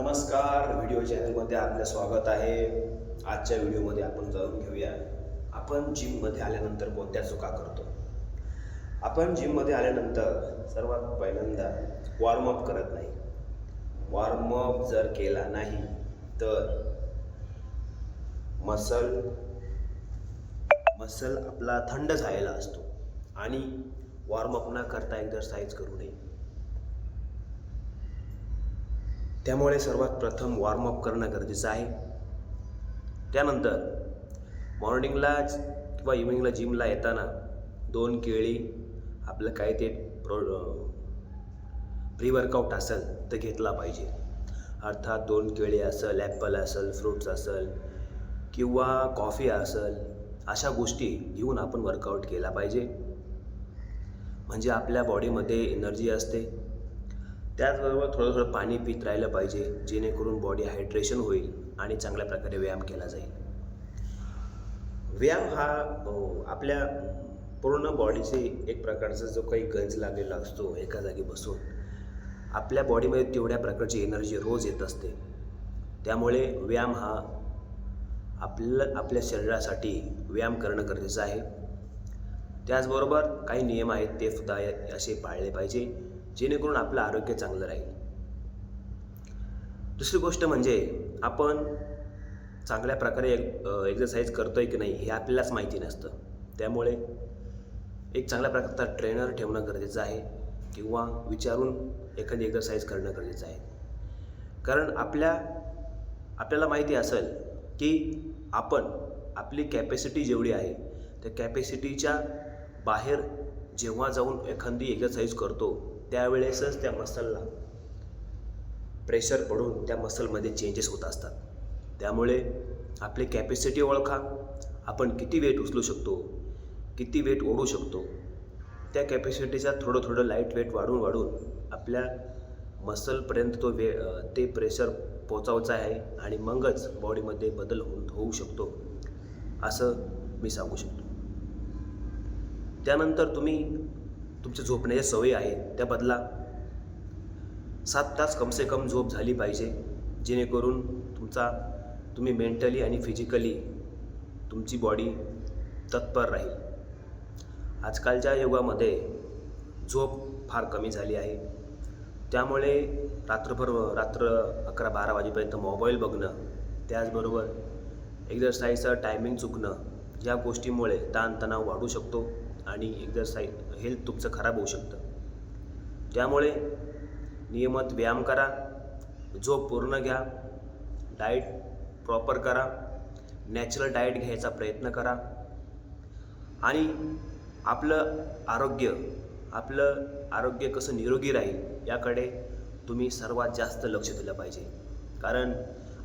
नमस्कार व्हिडिओ चॅनलमध्ये आपलं स्वागत आहे. आजच्या व्हिडिओमध्ये आपण जाणून घेऊया. आपण जिममध्ये आल्यानंतर कोणत्या चुका करतो? आपण जिममध्ये आल्यानंतर सर्वात पहिल्यांदा वॉर्मअप करत नाही. वॉर्मअप जर केला नाही तर मसल मसल आपला थंड झालेला असतो. आणि वॉर्मअप न करता एक्झरसाईज करू नये. त्यामुळे सर्वात प्रथम वॉर्मअप करणं गरजेचं आहे. त्यानंतर मॉर्निंगला किंवा इव्हिनिंगला जिमला येताना दोन केळी आपलं काय ते प्रो प्री वर्कआउट असेल तर घेतला पाहिजे. अर्थात दोन केळी असेल ॲपल असेल फ्रूट्स असेल किंवा कॉफी असेल अशा गोष्टी घेऊन आपण वर्कआउट केला पाहिजे. म्हणजे आपल्या बॉडीमध्ये एनर्जी असते. त्याचबरोबर थोडं थोडं पाणी पित राहिलं पाहिजे जेणेकरून बॉडी हायड्रेशन होईल आणि चांगल्या प्रकारे व्यायाम केला जाईल. व्यायाम हा आपल्या पूर्ण बॉडीचे एक प्रकारचा जो काही गंज लागलेला असतो एका जागी बसून आपल्या बॉडीमध्ये तेवढ्या प्रकारची एनर्जी रोज येत असते. त्यामुळे व्यायाम हा आपलं आपल्या शरीरासाठी व्यायाम करणं गरजेचं आहे. त्याचबरोबर काही नियम आहेत ते सुद्धा असे पाळले पाहिजे. जेणेकरून आपलं आरोग्य चांगलं राहील. दुसरी गोष्ट म्हणजे आपण चांगल्या प्रकारे एक्झरसाईज करतोय की नाही हे आपल्यालाच माहिती नसतं. त्यामुळे एक चांगल्या प्रकारचा ट्रेनर ठेवणं गरजेचं आहे किंवा विचारून एखादी एक्झरसाईज करणं गरजेचं आहे. कारण आपल्या आपल्याला माहिती असेल की आपण आपली कॅपॅसिटी जेवढी आहे त्या कॅपॅसिटीच्या बाहेर जेव्हा जाऊन एखादी एक्झरसाईज करतो त्यावेळेसच त्या मसलला प्रेशर पडून त्या मसलमध्ये चेंजेस होत असतात. त्यामुळे आपली कॅपॅसिटी ओळखा. आपण किती वेट उचलू शकतो किती वेट ओढू शकतो त्या कॅपॅसिटीचा थोडं थोडं लाइट वेट वाढून वाढून आपल्या मसलपर्यंत तो वे ते प्रेशर पोचावचा आहे आणि मगच बॉडीमध्ये बदल होऊन होऊ शकतो. असं मी सांगू शकतो. त्यानंतर तुम्ही तुमच्या झोपण्याच्या सवयी आहेत त्या बदला. सात तास कमसे कम झोप झाली पाहिजे जेणेकरून तुमचा तुम्ही मेंटली आणि फिजिकली तुमची बॉडी तत्पर राहील. आजकालच्या युगामध्ये झोप फार कमी झाली आहे. त्यामुळे रात्रभर रात्र अकरा बारा वाजेपर्यंत मोबाईल बघणं त्याचबरोबर एक्झरसाईजचं टायमिंग चुकणं या गोष्टीमुळे ताणतणाव वाढू शकतो. आणि एक्झरसाईज हेल्थ तुमचं खराब होऊ शकतं. त्यामुळे नियमित व्यायाम करा झोप पूर्ण घ्या डाएट प्रॉपर करा नॅचरल डाएट घ्यायचा प्रयत्न करा. आणि आपलं आरोग्य आपलं आरोग्य कसं निरोगी राहील याकडे तुम्ही सर्वात जास्त लक्ष दिलं पाहिजे. कारण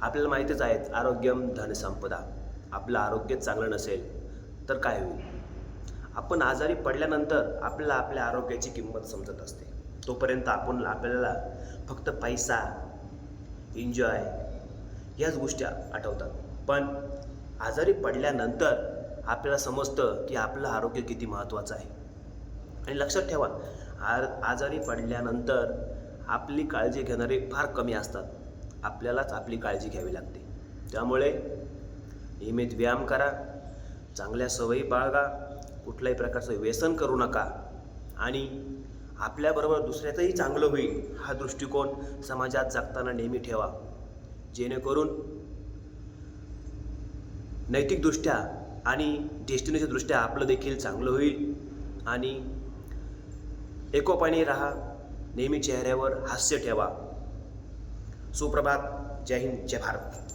आपल्याला माहीतच आहे आरोग्यम धनसंपदा आपलं आरोग्य चांगलं नसेल तर काय होईल? आपण आजारी पडल्यानंतर आपल्याला आपल्या आरोग्याची किंमत समजत असते. तोपर्यंत आपण आपल्याला फक्त पैसा एन्जॉय याच गोष्टी आठवतात. पण आजारी पडल्यानंतर आपल्याला समजतं की आपलं आरोग्य किती महत्त्वाचं आहे. आणि लक्षात ठेवा आर आजारी पडल्यानंतर आपली काळजी घेणारे फार कमी असतात. आपल्यालाच आपली काळजी घ्यावी लागते. त्यामुळे नियमित व्यायाम करा चांगल्या सवयी बाळगा कुठल्याही प्रकारचं व्यसन करू नका. आणि आपल्याबरोबर दुसऱ्याचंही चांगलं होईल हा दृष्टिकोन समाजात जगताना नेहमी ठेवा. जेणेकरून नैतिकदृष्ट्या आणि डेस्टिनेच्या दृष्ट्या आपलं देखील चांगलं होईल. आणि एकोपाने राहा नेहमी चेहऱ्यावर हास्य ठेवा. सुप्रभात. जय हिंद जय भारत.